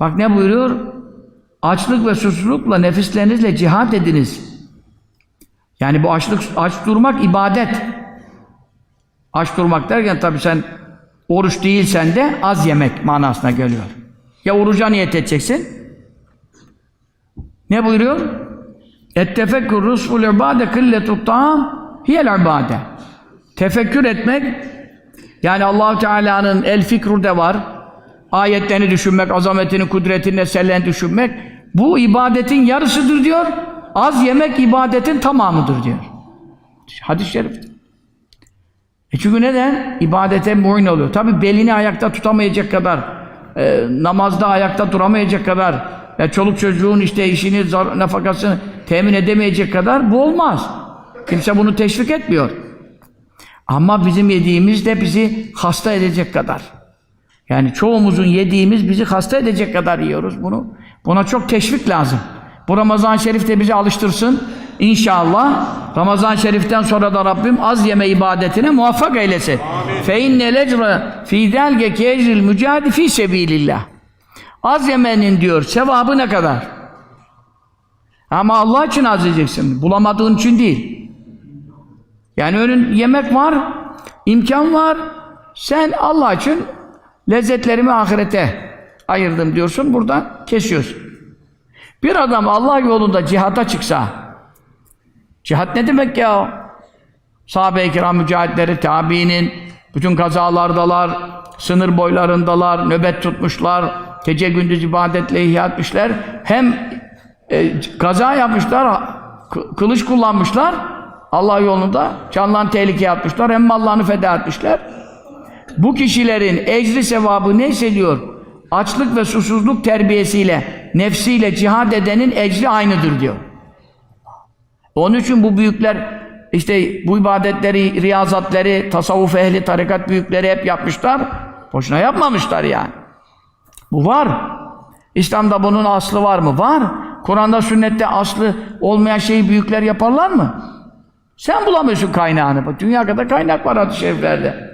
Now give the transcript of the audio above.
Bak ne buyuruyor? Açlık ve susuzlukla nefislerinizle cihat ediniz. Yani bu açlık aç durmak ibadet. Aç durmak derken tabii sen oruç değilsen de az yemek manasına geliyor. Ya oruca niyet edeceksin. Ne buyuruyor? Ettefekkür rusful ibade kılletut ta'am hiyel ibade. Tefekkür etmek yani Allahu Teala'nın el fikru de var. Ayetlerini düşünmek, azametini, kudretini, eserlerini düşünmek bu ibadetin yarısıdır diyor. Az yemek ibadetin tamamıdır diyor. Hadis-i şerif. E çünkü neden? İbadete muin oluyor. Tabi belini ayakta tutamayacak kadar, e, namazda ayakta duramayacak kadar, ya çoluk çocuğun işte işini, zar, nafakasını temin edemeyecek kadar bu olmaz. Kimse bunu teşvik etmiyor. Ama bizim yediğimiz de bizi hasta edecek kadar. Yani çoğumuzun yediğimiz bizi hasta edecek kadar yiyoruz bunu. Buna çok teşvik lazım. Bu Ramazan-ı Şerif de bizi alıştırsın. İnşallah Ramazan-ı Şerif'ten sonra da Rabbim az yeme ibadetine muvaffak eylesin. Fe innel ecre fî zelge ki ecril mücahidi fî sebilillah. Az yemenin diyor sevabı ne kadar? Ama Allah için az yiyeceksin. Bulamadığın için değil. Yani önün yemek var, imkan var. Sen Allah için lezzetlerimi ahirete ayırdım diyorsun. Buradan kesiyorsun. Bir adam Allah yolunda cihata çıksa cihat ne demek ya? Sahabe-i kiram mücahitleri, tabiinin bütün kazalardalar, sınır boylarındalar, nöbet tutmuşlar, gece gündüz ibadetle ihya etmişler. Hem e, kaza yapmışlar, kı- kılıç kullanmışlar, Allah yolunda canlarını tehlikeye atmışlar, hem mallarını feda etmişler. Bu kişilerin ecri sevabı neyse diyor, açlık ve susuzluk terbiyesiyle, nefsiyle cihad edenin ecri aynıdır diyor. Onun için bu büyükler işte bu ibadetleri, riyazatları, tasavvuf ehli, tarikat büyükleri hep yapmışlar. Boşuna yapmamışlar yani. Bu var. İslam'da bunun aslı var mı? Var. Kur'an'da, sünnette aslı olmayan şeyi büyükler yaparlar mı? Sen bulamıyorsun kaynağını. Dünya kadar kaynak var hadis-i şeriflerde.